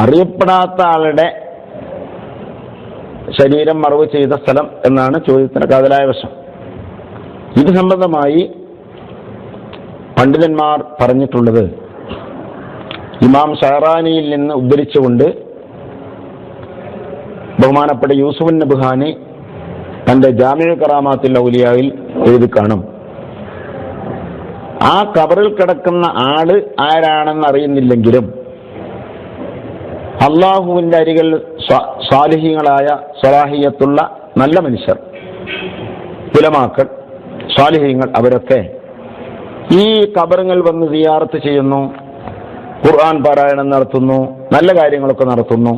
അറിയപ്പെടാത്ത ആളുടെ ശരീരം മറവ് ചെയ്ത സ്ഥലം എന്നാണ് ചോദ്യത്തിന് കാതലായ വശം. ഇത് സംബന്ധമായി പണ്ഡിതന്മാർ പറഞ്ഞിട്ടുള്ളത് ഇമാം ഷഹറാനിയിൽ നിന്ന് ഉദ്ധരിച്ചുകൊണ്ട് ബഹുമാനപ്പെട്ട യൂസുഫൻ നബുഹാനി തന്റെ ജാമ്യ കറാമാത്തിൽ ഔലിയായിൽ എഴുതി കാണും. ആ കബറിൽ കിടക്കുന്ന ആൾ ആരാണെന്ന് അറിയുന്നില്ലെങ്കിലും അള്ളാഹുവിന്റെ അരികൾ സ്വാലിഹ്യങ്ങളായ സ്വലാഹിയത്തുള്ള നല്ല മനുഷ്യർ കുലമാക്കൾ സ്വാലിഹ്യങ്ങൾ അവരൊക്കെ ഈ കബറുകൾ വന്ന് സിയാറത്ത് ചെയ്യുന്നു ഖുർആൻ പാരായണം നടത്തുന്നു നല്ല കാര്യങ്ങളൊക്കെ നടത്തുന്നു.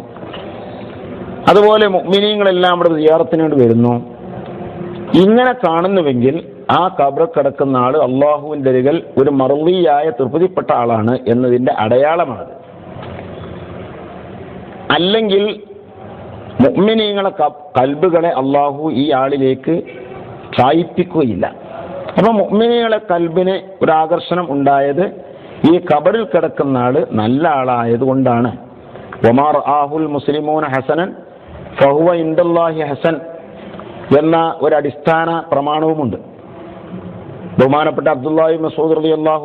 അതുപോലെ മിനിയങ്ങളെല്ലാം അവിടെ സിയാറത്തിന് വരുന്നു. ഇങ്ങനെ കാണുന്നുവെങ്കിൽ ആ കബർ കിടക്കുന്ന ആൾ അള്ളാഹുവിന്റെ അരികൾ ഒരു മറുതിയായ തൃപ്തിപ്പെട്ട ആളാണ് എന്നതിന്റെ അടയാളമാണ് അല്ലെങ്കിൽ മുഅ്മിനീങ്ങളെ കൽബുകളെ അള്ളാഹു ഈ ആളിലേക്ക് ചായിപ്പിക്കുകയില്ല. അപ്പൊ മുഅ്മിനീങ്ങളെ കൽബിന് ആകർഷണം ഉണ്ടായത് ഈ കബറിൽ കിടക്കുന്ന ആൾ നല്ല ആളായത് കൊണ്ടാണ് ഒമാർ ആഹുൽ മുസ്ലിമൂൻ ഹസനൻ ഫഹുവ ഇന്ദല്ലാഹി ഹസൻ എന്ന ഒരു അടിസ്ഥാന പ്രമാണവുമുണ്ട്. ബഹുമാനപ്പെട്ട അബ്ദുല്ലാഹി മസൂദ് റലി അള്ളാഹു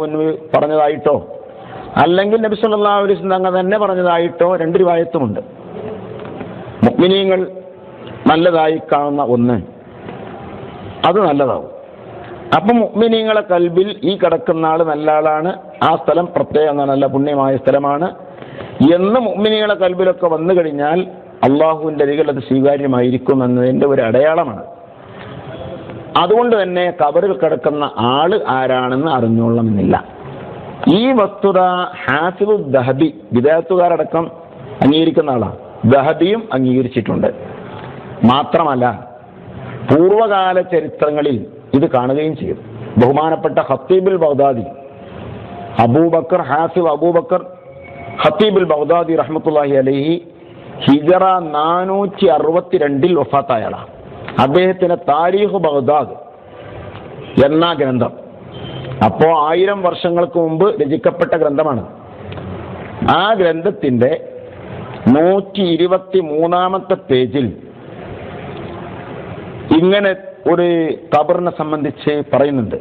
പറഞ്ഞതായിട്ടോ? അല്ലെങ്കിൽ നബി സല്ലല്ലാഹു അലൈഹി തങ്ങൾ തന്നെ പറഞ്ഞതായിട്ടോ രണ്ട് രൂപായത്തുമുണ്ട് മുക്മിനീങ്ങൾ നല്ലതായി കാണുന്ന ഒന്ന് അത് നല്ലതാവും. അപ്പം മുക്മിനീങ്ങളെ കൽബിൽ ഈ കിടക്കുന്ന ആൾ നല്ല ആളാണ് ആ സ്ഥലം പ്രത്യേകം നല്ല പുണ്യമായ സ്ഥലമാണ്. എന്ന് മുക്മിനീങ്ങളെ കൽബിലൊക്കെ വന്നു കഴിഞ്ഞാൽ അള്ളാഹുവിന്റെ അരികിൽ അത് സ്വീകാര്യമായിരിക്കും എന്നതിന്റെ ഒരു അടയാളമാണ്. അതുകൊണ്ട് തന്നെ കബറിൽ കിടക്കുന്ന ആൾ ആരാണെന്ന് അറിഞ്ഞോളണമെന്നില്ല. ഈ വസ്തുത ഹാസിബു ദഹബി വിദേഹത്തുകാരടക്കം അംഗീകരിക്കുന്ന ആളാണ് ദഹബിയും അംഗീകരിച്ചിട്ടുണ്ട്. മാത്രമല്ല പൂർവകാല ചരിത്രങ്ങളിൽ ഇത് കാണുകയും ചെയ്തു ബഹുമാനപ്പെട്ട ഹത്തീബുൽ ബൗദാദി അബൂബക്കർ ഹാസിബ് അബൂബക്കർ ഹത്തീബുൽ ബഗ്ദാദി റഹ്മത്തുല്ലാഹി അലഹി ഹിജറ നാനൂറ്റി അറുപത്തിരണ്ടിൽ വഫാത്തായാളാണ് അദ്ദേഹത്തിന്റെ താരീഖ് ബഗ്ദാദ് എന്ന ഗ്രന്ഥം. അപ്പോ ആയിരം വർഷങ്ങൾക്ക് മുമ്പ് രചിക്കപ്പെട്ട ഗ്രന്ഥമാണ്. ആ ഗ്രന്ഥത്തിന്റെ നൂറ്റി ഇരുപത്തി മൂന്നാമത്തെ പേജിൽ ഇങ്ങനെ ഒരു കബറിനെ സംബന്ധിച്ച് പറയുന്നുണ്ട്.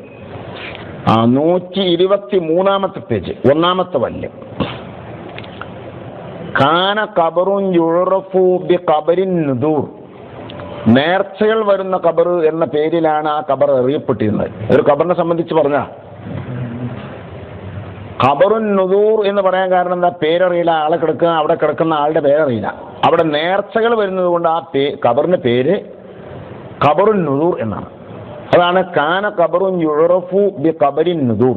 ആ നൂറ്റി ഇരുപത്തി മൂന്നാമത്തെ പേജ് ഒന്നാമത്തെ വല്യം. കാന കബറും യുഴറഫു ബി കബരിൻ നുദൂർ. നേർച്ചകൾ വരുന്ന കബർ എന്ന പേരിലാണ് ആ കബർ അറിയപ്പെട്ടിരുന്നത്. ഒരു കബറിനെ സംബന്ധിച്ച് പറഞ്ഞ ഖബറുൻ നുദൂർ എന്ന് പറയാൻ കാരണം എന്താ? പേരറിയില്ല ആളെ കിടക്കുന്ന അവിടെ കിടക്കുന്ന ആളുടെ പേരറിയില്ല. അവിടെ നേർച്ചകൾ വരുന്നത് കൊണ്ട് ആ പേ ഖബറിന്റെ പേര് ഖബറുൻ നുദൂർ എന്നാണ്. അതാണ് കാന ഖബറുൻ യുറഫു ബി ഖബരിൻ നുദൂർ.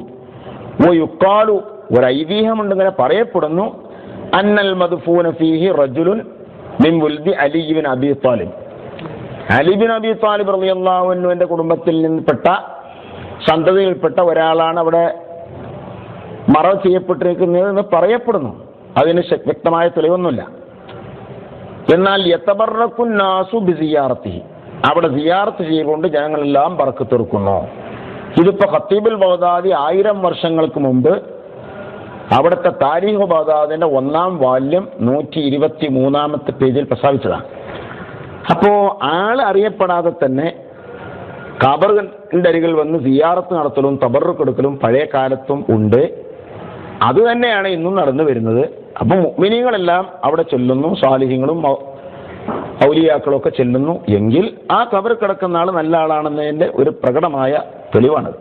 ഓ യുക്കാലു ഒരു ഐതിഹ്യമുണ്ട് ഇങ്ങനെ പറയപ്പെടുന്നു. അന്നൽ മദ്ഫൂന ഫീഹി റജുലുൻ മിൻ വുൽദി അലി ബിൻ അബി താലിബ് ബിൻ അബി താലിബ് റളിയല്ലാഹു അൻഹുവിന്റെ കുടുംബത്തിൽ നിന്നപ്പെട്ട സന്തതിയിൽപ്പെട്ട ഒരാളാണ് അവിടെ മറവ് ചെയ്യപ്പെട്ടിരിക്കുന്നത് എന്ന് പറയപ്പെടുന്നു. അതിന് വ്യക്തമായ തെളിവൊന്നുമില്ല. എന്നാൽ യത്തബർക്കുന്നാസു ബിസിയാർത്തി അവിടെ സിയാർത്ത് ചെയ്തുകൊണ്ട് ജനങ്ങളെല്ലാം പറക്കത്തെറുക്കുന്നു ഇതിപ്പോ ഖത്തീബുൽ ബഹദാദി ആയിരം വർഷങ്ങൾക്ക് മുമ്പ് അവിടുത്തെ താരീഖ് ബഹദാദിന്റെ ഒന്നാം വാല്യം നൂറ്റി ഇരുപത്തി മൂന്നാമത്തെ പേജിൽ പ്രസ്താവിച്ചതാണ്. അപ്പോ ആൾ അറിയപ്പെടാതെ തന്നെ ഖബറിന്റെ അരികിൽ വന്ന് സിയാറത്ത് നടത്തലും തബറുക്കെടുക്കലും പഴയ കാലത്തും ഉണ്ട്. അത് തന്നെയാണ് ഇന്നും നടന്നു വരുന്നത്. അപ്പൊ മുഅ്മിനീങ്ങളെല്ലാം അവിടെ ചെല്ലുന്നു സാലിഹ്യങ്ങളും ഔലിയാക്കളൊക്കെ ചെല്ലുന്നു. എങ്കിൽ ആ കബർ കിടക്കുന്ന ആൾ നല്ല ആളാണെന്നതിന്റെ ഒരു പ്രകടമായ തെളിവാണത്.